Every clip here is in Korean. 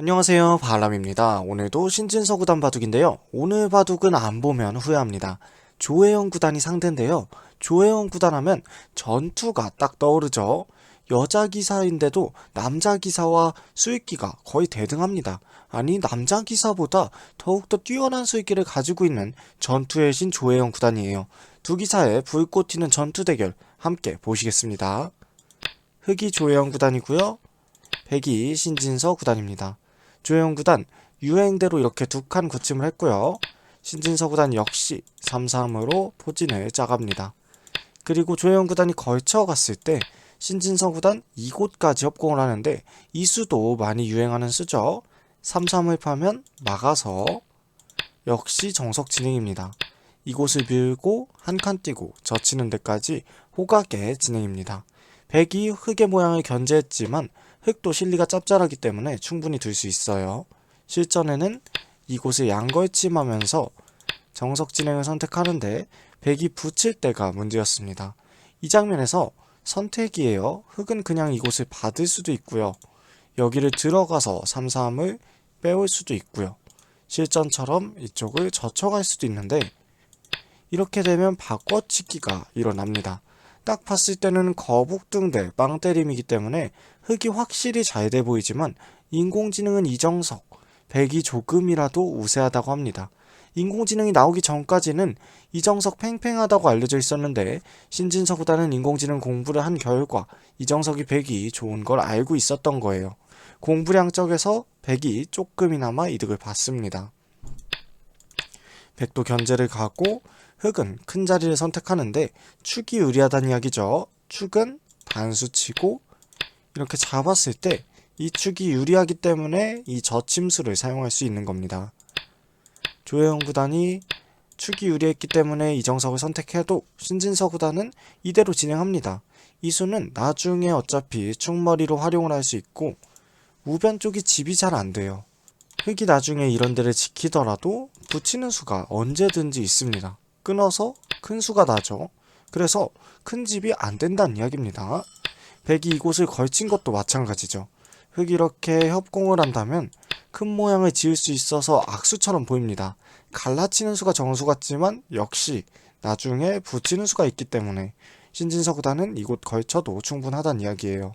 안녕하세요 바람입니다. 오늘도 신진서 구단 바둑인데요. 오늘 바둑은 안 보면 후회합니다. 조혜영 구단이 상대인데요. 조혜영 구단 하면 전투가 딱 떠오르죠. 여자 기사인데도 남자 기사와 수익기가 거의 대등합니다. 아니 남자 기사보다 더욱더 뛰어난 수익기를 가지고 있는 전투의 신 조혜영 구단이에요. 두 기사의 불꽃 튀는 전투 대결 함께 보시겠습니다. 흑이 조혜영 구단이고요. 백이 신진서 구단입니다. 조혜영 구단 유행대로 이렇게 두 칸 고침을 했고요. 신진서 구단 역시 3-3으로 포진을 짜갑니다. 그리고 조혜영 구단이 걸쳐갔을 때 신진서 구단 이곳까지 협공을 하는데 이 수도 많이 유행하는 수죠. 3-3을 파면 막아서 역시 정석 진행입니다. 이곳을 밀고 한칸 띄고 젖히는 데까지 호각의 진행입니다. 백이 흙의 모양을 견제했지만 흙도 실리가 짭짤하기 때문에 충분히 둘수 있어요. 실전에는 이곳을 양걸침하면서 정석 진행을 선택하는데 백이 붙일 때가 문제였습니다. 이 장면에서 선택이에요. 흙은 그냥 이곳을 받을 수도 있고요. 여기를 들어가서 3-3을 빼올 수도 있고요. 실전처럼 이쪽을 젖혀갈 수도 있는데 이렇게 되면 바꿔치기가 일어납니다. 딱 봤을 때는 거북등 대 빵때림이기 때문에 흙이 확실히 잘 돼 보이지만 인공지능은 이정석, 백이 조금이라도 우세하다고 합니다. 인공지능이 나오기 전까지는 이정석 팽팽하다고 알려져 있었는데 신진서보다는 인공지능 공부를 한 결과 이정석이 백이 좋은 걸 알고 있었던 거예요. 공부량 쪽에서 백이 조금이나마 이득을 봤습니다. 백도 견제를 가고 흑은 큰 자리를 선택하는데 축이 유리하다는 이야기죠. 축은 단수치고 이렇게 잡았을 때 이 축이 유리하기 때문에 이 저침수를 사용할 수 있는 겁니다. 조혜영 구단이 축이 유리했기 때문에 이정석을 선택해도 신진서 구단은 이대로 진행합니다. 이 수는 나중에 어차피 축머리로 활용을 할 수 있고 우변 쪽이 집이 잘 안 돼요. 흙이 나중에 이런 데를 지키더라도 붙이는 수가 언제든지 있습니다. 끊어서 큰 수가 나죠. 그래서 큰 집이 안 된다는 이야기입니다. 백이 이곳을 걸친 것도 마찬가지죠. 흙이 이렇게 협공을 한다면 큰 모양을 지을 수 있어서 악수처럼 보입니다. 갈라치는 수가 정수 같지만 역시 나중에 붙이는 수가 있기 때문에 신진서 구단은 이곳 걸쳐도 충분하다는 이야기예요.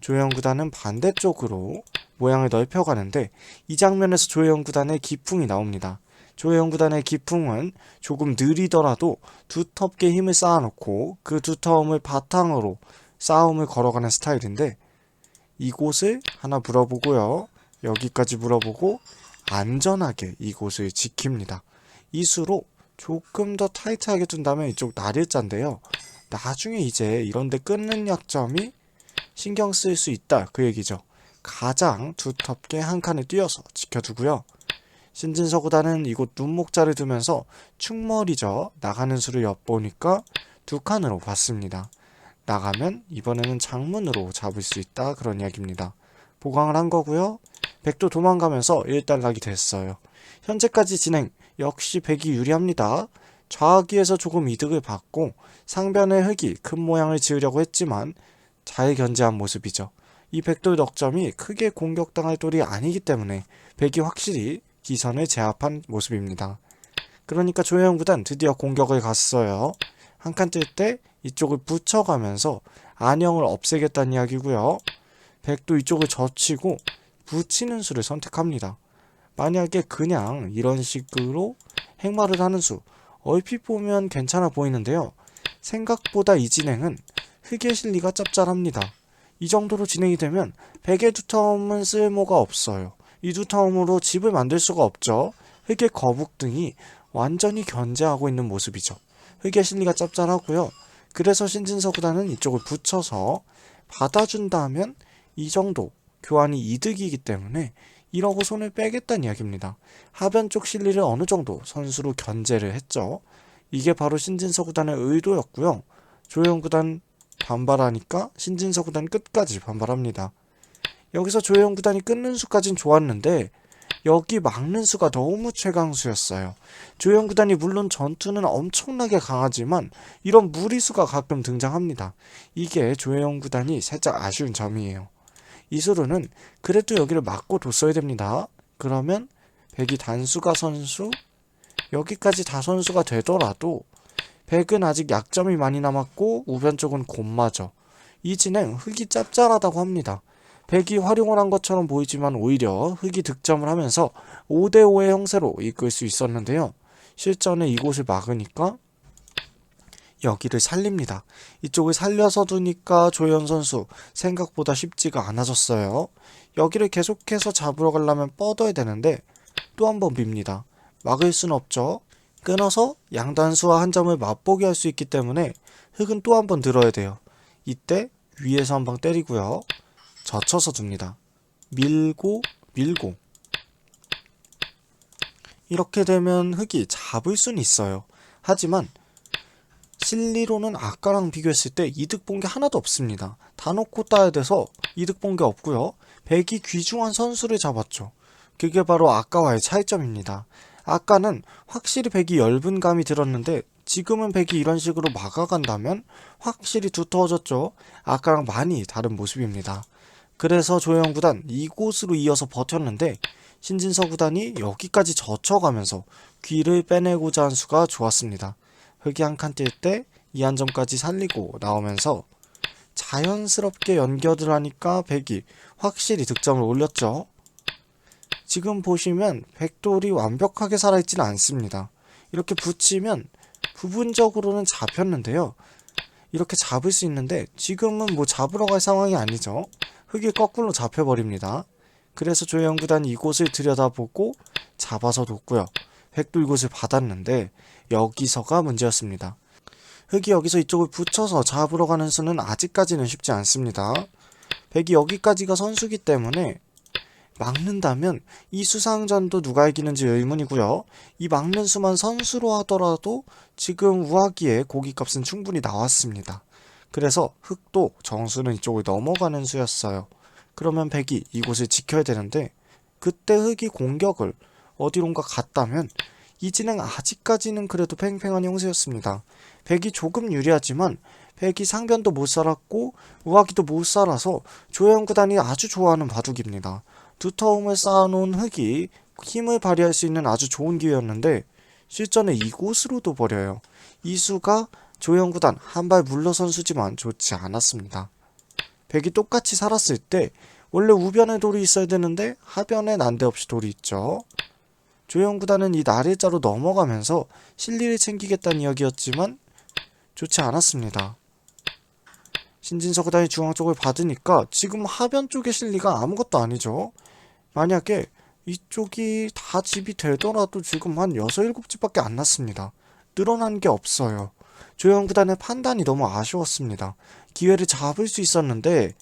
조영 구단은 반대쪽으로 모양을 넓혀가는데 이 장면에서 조영 구단의 기풍이 나옵니다. 조혜영 구단의 기풍은 조금 느리더라도 두텁게 힘을 쌓아놓고 그 두터움을 바탕으로 싸움을 걸어가는 스타일인데 이곳을 하나 물어보고요. 여기까지 물어보고 안전하게 이곳을 지킵니다. 이 수로 조금 더 타이트하게 둔다면 이쪽 나릴자인데요. 나중에 이제 이런데 끊는 약점이 신경 쓸 수 있다 그 얘기죠. 가장 두텁게 한 칸을 띄어서 지켜두고요. 신진서 구단은 이곳 눈목자를 두면서 축머리죠. 나가는 수를 엿보니까 두 칸으로 봤습니다. 나가면 이번에는 장문으로 잡을 수 있다 그런 이야기입니다. 보강을 한 거고요. 백도 도망가면서 일단락이 됐어요. 현재까지 진행 역시 백이 유리합니다. 좌기에서 조금 이득을 받고 상변의 흙이 큰 모양을 지으려고 했지만 잘 견제한 모습이죠. 이 백돌 넉점이 크게 공격당할 돌이 아니기 때문에 백이 확실히 기선을 제압한 모습입니다. 그러니까 조혜영 구단 드디어 공격을 갔어요. 한 칸 뜰 때 이쪽을 붙여가면서 안형을 없애겠다는 이야기고요. 백도 이쪽을 젖히고 붙이는 수를 선택합니다. 만약에 그냥 이런 식으로 행마를 하는 수 얼핏 보면 괜찮아 보이는데요. 생각보다 이 진행은 흙의 실리가 짭짤합니다. 이 정도로 진행이 되면 백의 두터움은 쓸모가 없어요. 이 두터움으로 집을 만들 수가 없죠. 흙의 거북 등이 완전히 견제하고 있는 모습이죠. 흙의 실리가 짭짤하고요. 그래서 신진서 구단은 이쪽을 붙여서 받아준다면 이 정도 교환이 이득이기 때문에 이러고 손을 빼겠다는 이야기입니다. 하변 쪽 실리를 어느 정도 선수로 견제를 했죠. 이게 바로 신진서 구단의 의도였고요. 조영 구단 반발하니까 신진서 구단 끝까지 반발합니다. 여기서 조영 구단이 끊는 수까진 좋았는데 여기 막는 수가 너무 최강수였어요. 조영 구단이 물론 전투는 엄청나게 강하지만 이런 무리수가 가끔 등장합니다. 이게 조영 구단이 살짝 아쉬운 점이에요. 이수루는 그래도 여기를 막고 뒀어야 됩니다. 그러면 백이 단수가 선수 여기까지 다 선수가 되더라도 백은 아직 약점이 많이 남았고 우변 쪽은 곤마죠. 이 진행 흑이 짭짤하다고 합니다. 백이 활용을 한 것처럼 보이지만 오히려 흑이 득점을 하면서 5대5의 형세로 이끌 수 있었는데요. 실전에 이곳을 막으니까 여기를 살립니다. 이쪽을 살려서 두니까 조현 선수 생각보다 쉽지가 않아졌어요. 여기를 계속해서 잡으러 가려면 뻗어야 되는데 또 한 번 빕니다. 막을 순 없죠. 끊어서 양단수와 한 점을 맛보게 할 수 있기 때문에 흙은 또 한 번 들어야 돼요. 이때 위에서 한 방 때리고요. 젖혀서 둡니다. 밀고 밀고 이렇게 되면 흙이 잡을 수는 있어요. 하지만 실리로는 아까랑 비교했을 때 이득 본 게 하나도 없습니다. 다 놓고 따야 돼서 이득 본 게 없고요. 백이 귀중한 선수를 잡았죠. 그게 바로 아까와의 차이점입니다. 아까는 확실히 백이 엷은 감이 들었는데 지금은 백이 이런 식으로 막아간다면 확실히 두터워졌죠. 아까랑 많이 다른 모습입니다. 그래서 조영 구단 이곳으로 이어서 버텼는데 신진서 구단이 여기까지 젖혀가면서 귀를 빼내고자 한 수가 좋았습니다. 흙이 한 칸 뛸 때 이한 점까지 살리고 나오면서 자연스럽게 연결을 하니까 백이 확실히 득점을 올렸죠. 지금 보시면 백돌이 완벽하게 살아있지는 않습니다. 이렇게 붙이면 부분적으로는 잡혔는데요. 이렇게 잡을 수 있는데 지금은 뭐 잡으러 갈 상황이 아니죠. 흙이 거꾸로 잡혀버립니다. 그래서 조영 구단이 이곳을 들여다보고 잡아서 뒀고요. 백도 이곳을 받았는데 여기서가 문제였습니다. 흙이 여기서 이쪽을 붙여서 잡으러 가는 수는 아직까지는 쉽지 않습니다. 백이 여기까지가 선수기 때문에 막는다면 이 수상전도 누가 이기는지 의문이고요. 이 막는 수만 선수로 하더라도 지금 우아기에 고기값은 충분히 나왔습니다. 그래서 흑도 정수는 이쪽을 넘어가는 수였어요. 그러면 백이 이곳을 지켜야 되는데 그때 흑이 공격을 어디론가 갔다면 이 진행 아직까지는 그래도 팽팽한 형세였습니다. 백이 조금 유리하지만 백이 상변도 못 살았고 우아기도 못 살아서 조영 구단이 아주 좋아하는 바둑입니다. 두터움을 쌓아놓은 흙이 힘을 발휘할 수 있는 아주 좋은 기회였는데 실전에 이곳으로도 버려요. 이수가 조영 구단 한 발 물러선 수지만 좋지 않았습니다. 백이 똑같이 살았을 때 원래 우변에 돌이 있어야 되는데 하변에 난데없이 돌이 있죠. 조영 구단은 이 나래자로 넘어가면서 실리를 챙기겠다는 이야기였지만 좋지 않았습니다. 신진서 구단이 중앙 쪽을 받으니까 지금 하변 쪽의 실리가 아무것도 아니죠. 만약에 이쪽이 다 집이 되더라도 지금 한 6, 7집밖에 안 났습니다. 늘어난 게 없어요. 조영 구단의 판단이 너무 아쉬웠습니다. 기회를 잡을 수 있었는데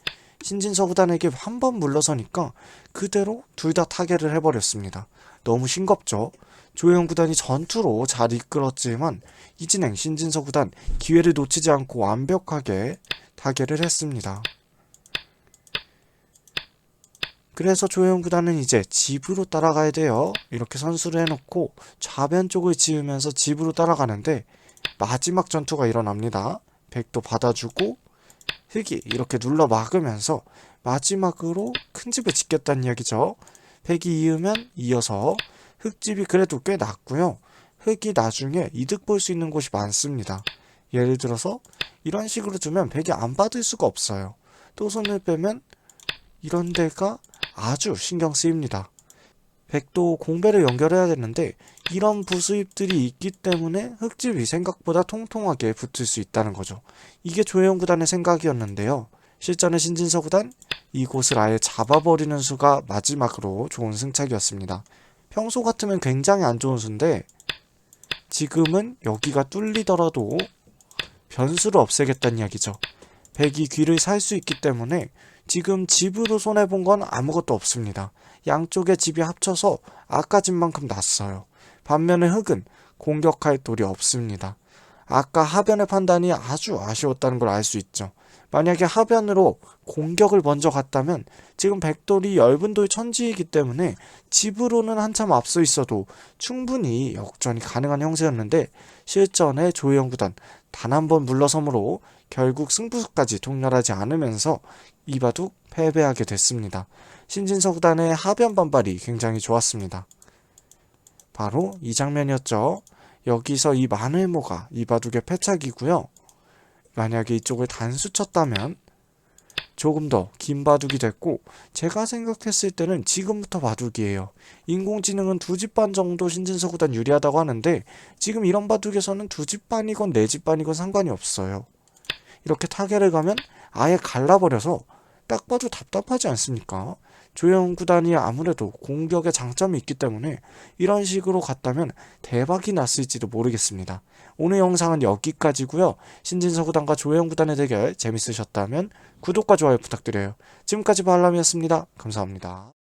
신진서 구단에게 한 번 물러서니까 그대로 둘 다 타결을 해버렸습니다. 너무 싱겁죠? 조영 구단이 전투로 잘 이끌었지만 이진행 신진서 구단 기회를 놓치지 않고 완벽하게 타결을 했습니다. 그래서 조영 구단은 이제 집으로 따라가야 돼요. 이렇게 선수를 해놓고 좌변 쪽을 지으면서 집으로 따라가는데 마지막 전투가 일어납니다. 백도 받아주고 흙이 이렇게 눌러 막으면서 마지막으로 큰 집을 짓겠다는 이야기죠. 백이 이으면 이어서 흙집이 그래도 꽤 낮고요. 흙이 나중에 이득 볼 수 있는 곳이 많습니다. 예를 들어서 이런 식으로 두면 백이 안 받을 수가 없어요. 또 손을 빼면 이런 데가 아주 신경 쓰입니다. 백도 공배를 연결해야 되는데 이런 부수입들이 있기 때문에 흙집이 생각보다 통통하게 붙을 수 있다는 거죠. 이게 조영 구단의 생각이었는데요. 실전의 신진서 구단 이곳을 아예 잡아버리는 수가 마지막으로 좋은 승착이었습니다. 평소 같으면 굉장히 안 좋은 수인데 지금은 여기가 뚫리더라도 변수를 없애겠다는 이야기죠. 백이 귀를 살 수 있기 때문에 지금 집으로 손해본 건 아무것도 없습니다. 양쪽의 집이 합쳐서 아까 집만큼 났어요. 반면에 흙은 공격할 돌이 없습니다. 아까 하변의 판단이 아주 아쉬웠다는 걸 알 수 있죠. 만약에 하변으로 공격을 먼저 갔다면 지금 백돌이 돌 천지이기 때문에 집으로는 한참 앞서 있어도 충분히 역전이 가능한 형세였는데 실전에 조영 구단 단 한 번 물러섬으로 결국 승부수까지 동렬하지 않으면서 이바둑 패배하게 됐습니다. 신진서 구단의 하변 반발이 굉장히 좋았습니다. 바로 이 장면이었죠. 여기서 이 만회모가 이바둑의 패착이고요. 만약에 이쪽을 단수 쳤다면 조금 더 긴 바둑이 됐고 제가 생각했을 때는 지금부터 바둑이에요. 인공지능은 두 집 반 정도 신진서 구단 유리하다고 하는데 지금 이런 바둑에서는 두 집 반이건 네 집 반이건 상관이 없어요. 이렇게 타결을 가면 아예 갈라버려서 딱 봐도 답답하지 않습니까? 조영 구단이 아무래도 공격에 장점이 있기 때문에 이런 식으로 갔다면 대박이 났을지도 모르겠습니다. 오늘 영상은 여기까지고요. 신진서 구단과 조영 구단의 대결 재밌으셨다면 구독과 좋아요 부탁드려요. 지금까지 발람이었습니다. 감사합니다.